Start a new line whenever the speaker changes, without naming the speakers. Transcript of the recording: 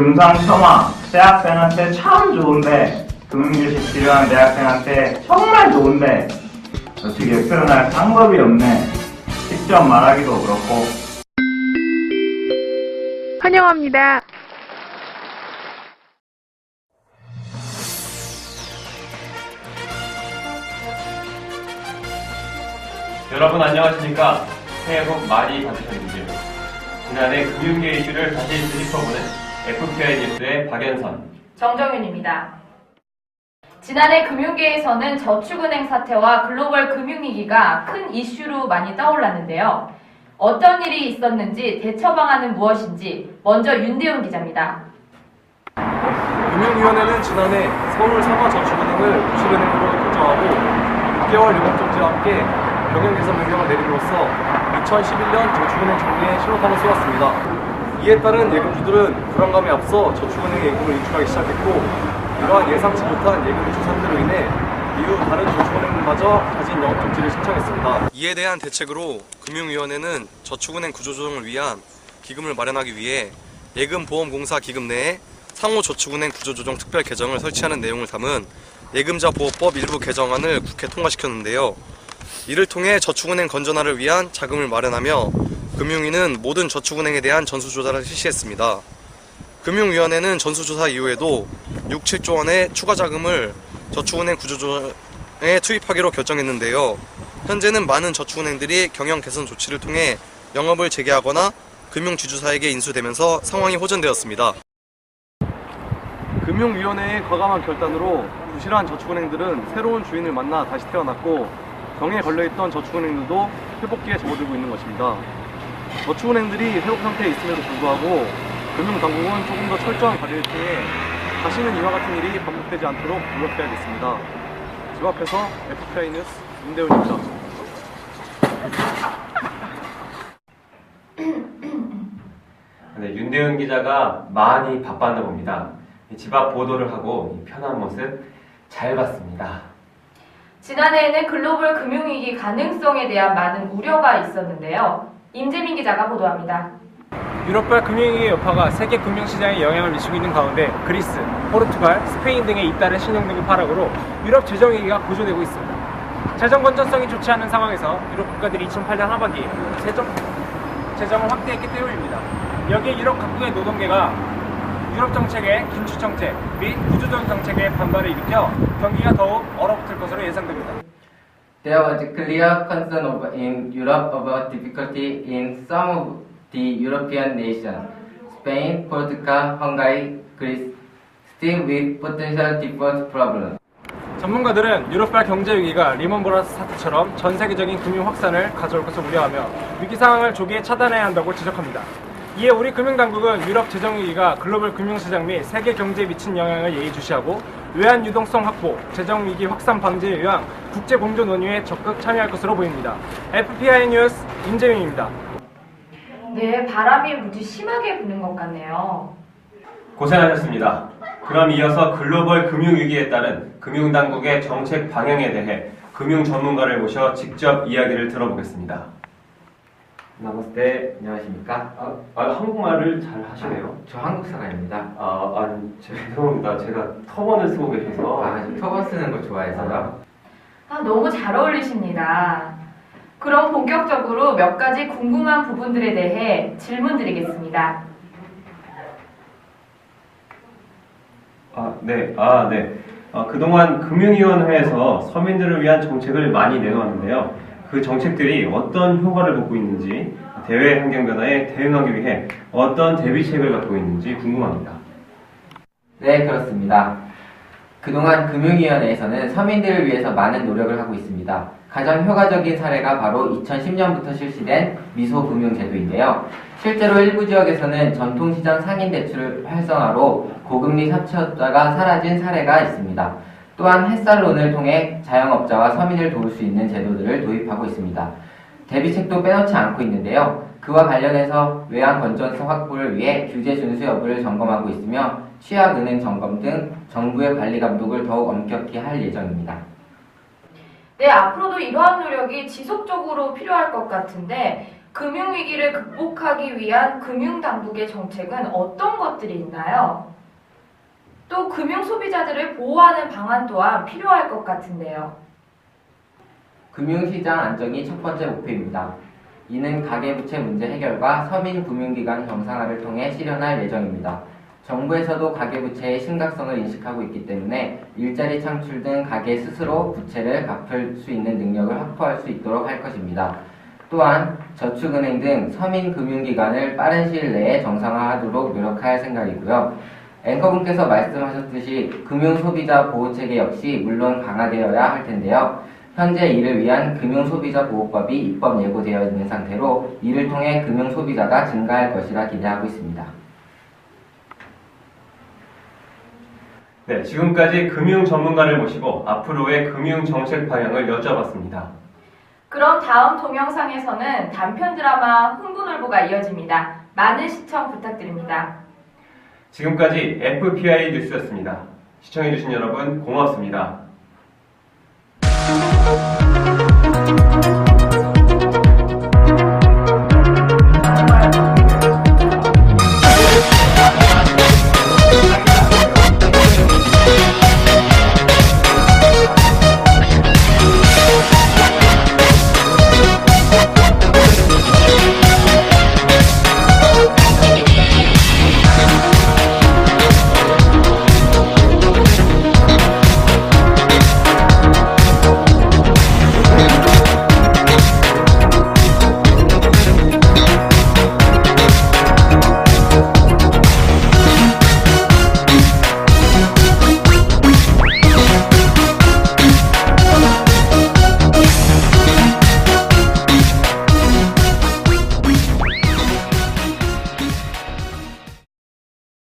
금상첨화 대학생한테 참 좋은데 금융주식 필요한 대학생한테 정말 좋은데 어떻게 표현할 방법이 없네. 직접 말하기도 그렇고
환영합니다.
여러분 안녕하십니까? 새해 복 많이 받으셨는지요? 지난해 금융계 이슈를 다시 되짚어보는 FPI 뉴스의 박연선.
정정윤입니다. 지난해 금융계에서는 저축은행 사태와 글로벌 금융위기가 큰 이슈로 많이 떠올랐는데요. 어떤 일이 있었는지 대처 방안은 무엇인지 먼저 윤대훈 기자입니다.
금융위원회는 지난해 서울 사과저축은행을 주식은행으로 결정하고 6개월 요금정지와 함께 경영 개선 명령을 내림으로써 2011년 저축은행 정리에 신호탄을 쏘았습니다. 이에 따른 예금주들은 불안감에 앞서 저축은행에 예금을 인출하기 시작했고 이러한 예상치 못한 예금 사태로 인해 이후 다른 저축은행마저 자진 영업 정지를 신청했습니다. 이에 대한 대책으로 금융위원회는 저축은행 구조조정을 위한 기금을 마련하기 위해 예금보험공사 기금 내에 상호저축은행 구조조정 특별 개정을 설치하는 내용을 담은 예금자 보호법 일부 개정안을 국회 통과시켰는데요. 이를 통해 저축은행 건전화를 위한 자금을 마련하며 금융위는 모든 저축은행에 대한 전수조사를 실시했습니다. 금융위원회는 전수조사 이후에도 6, 7조 원의 추가 자금을 저축은행 구조조정에 투입하기로 결정했는데요. 현재는 많은 저축은행들이 경영 개선 조치를 통해 영업을 재개하거나 금융지주사에게 인수되면서 상황이 호전되었습니다. 금융위원회의 과감한 결단으로 부실한 저축은행들은 새로운 주인을 만나 다시 태어났고 병에 걸려있던 저축은행들도 회복기에 접어들고 있는 것입니다. 저축은행들이 회복 상태에 있음에도 불구하고 금융당국은 조금 더 철저한 관리를 통해 다시는 이와 같은 일이 반복되지 않도록 노력해야겠습니다. 집 앞에서 FPI 뉴스 윤대훈입니다.
네, 윤대훈 기자가 많이 바빴나 봅니다. 집 앞 보도를 하고 이 편한 모습 잘 봤습니다.
지난해에는 글로벌 금융위기 가능성에 대한 많은 우려가 있었는데요. 임재민 기자가 보도합니다.
유럽발 금융위기 여파가 세계 금융시장에 영향을 미치고 있는 가운데 그리스, 포르투갈, 스페인 등의 잇따른 신용등급 하락으로 유럽 재정위기가 고조되고 있습니다. 재정 건전성이 좋지 않은 상황에서 유럽 국가들이 2008년 하반기 재정, 재정을 확대했기 때문입니다. 여기에 유럽 각국의 노동계가 유럽 정책의 긴축 정책 및 구조조정 정책에 반발을 일으켜 경기가 더욱 얼어붙을 것으로 예상됩니다.
There was clear concern of, in Europe about difficulty in some of the European nations, Spain, Portugal, Hungary, Greece, still with potential default problems.
전문가들은 유럽발 경제 위기가 리먼 브라더스 사태처럼 전 세계적인 금융 확산을 가져올 것을 우려하며 위기 상황을 조기에 차단해야 한다고 지적합니다. 이에 우리 금융당국은 유럽 재정 위기가 글로벌 금융시장 및 세계 경제에 미친 영향을 예의주시하고 외환 유동성 확보, 재정 위기 확산 방지에 위한 국제 공조 논의에 적극 참여할 것으로 보입니다. FPI 뉴스 임재민입니다.
네, 바람이 무지 심하게 부는 것 같네요.
고생하셨습니다. 그럼 이어서 글로벌 금융위기에 따른 금융당국의 정책 방향에 대해 금융 전문가를 모셔 직접 이야기를 들어보겠습니다.
나머스테 안녕하십니까?
아, 아, 한국말을 잘 하시네요.
저 한국 사람입니다.
아, 아니, 죄송합니다. 제가 터번을 쓰고 계셔서.
아, 저 터번 쓰는 거 좋아해서요.
아, 너무 잘 어울리십니다. 그럼 본격적으로 몇 가지 궁금한 부분들에 대해 질문 드리겠습니다.
아, 네. 아, 네. 어, 그동안 금융위원회에서 서민들을 위한 정책을 많이 내놓았는데요. 그 정책들이 어떤 효과를 보고 있는지, 대외 환경 변화에 대응하기 위해 어떤 대비책을 갖고 있는지 궁금합니다.
네, 그렇습니다. 그동안 금융위원회에서는 서민들을 위해서 많은 노력을 하고 있습니다. 가장 효과적인 사례가 바로 2010년부터 실시된 미소금융제도인데요. 실제로 일부 지역에서는 전통시장 상인 대출 활성화로 고금리 사채업자가 사라진 사례가 있습니다. 또한 햇살론을 통해 자영업자와 서민을 도울 수 있는 제도들을 도입하고 있습니다. 대비책도 빼놓지 않고 있는데요. 그와 관련해서 외환 건전성 확보를 위해 규제 준수 여부를 점검하고 있으며 취약 은행 점검 등 정부의 관리 감독을 더욱 엄격히 할 예정입니다.
네, 앞으로도 이러한 노력이 지속적으로 필요할 것 같은데 금융위기를 극복하기 위한 금융당국의 정책은 어떤 것들이 있나요? 또 금융 소비자들을 보호하는 방안 또한 필요할 것 같은데요.
금융시장 안정이 첫 번째 목표입니다. 이는 가계부채 문제 해결과 서민 금융기관 정상화를 통해 실현할 예정입니다. 정부에서도 가계부채의 심각성을 인식하고 있기 때문에 일자리 창출 등 가계 스스로 부채를 갚을 수 있는 능력을 확보할 수 있도록 할 것입니다. 또한 저축은행 등 서민 금융기관을 빠른 시일 내에 정상화하도록 노력할 생각이고요. 앵커분께서 말씀하셨듯이 금융소비자 보호체계 역시 물론 강화되어야 할 텐데요. 현재 이를 위한 금융소비자보호법이 입법 예고되어 있는 상태로 이를 통해 금융소비자가 증가할 것이라 기대하고 있습니다.
네, 지금까지 금융 전문가를 모시고 앞으로의 금융 정책 방향을 여쭤봤습니다.
그럼 다음 동영상에서는 단편 드라마 흥분울보가 이어집니다. 많은 시청 부탁드립니다.
지금까지 FPI 뉴스였습니다. 시청해주신 여러분 고맙습니다.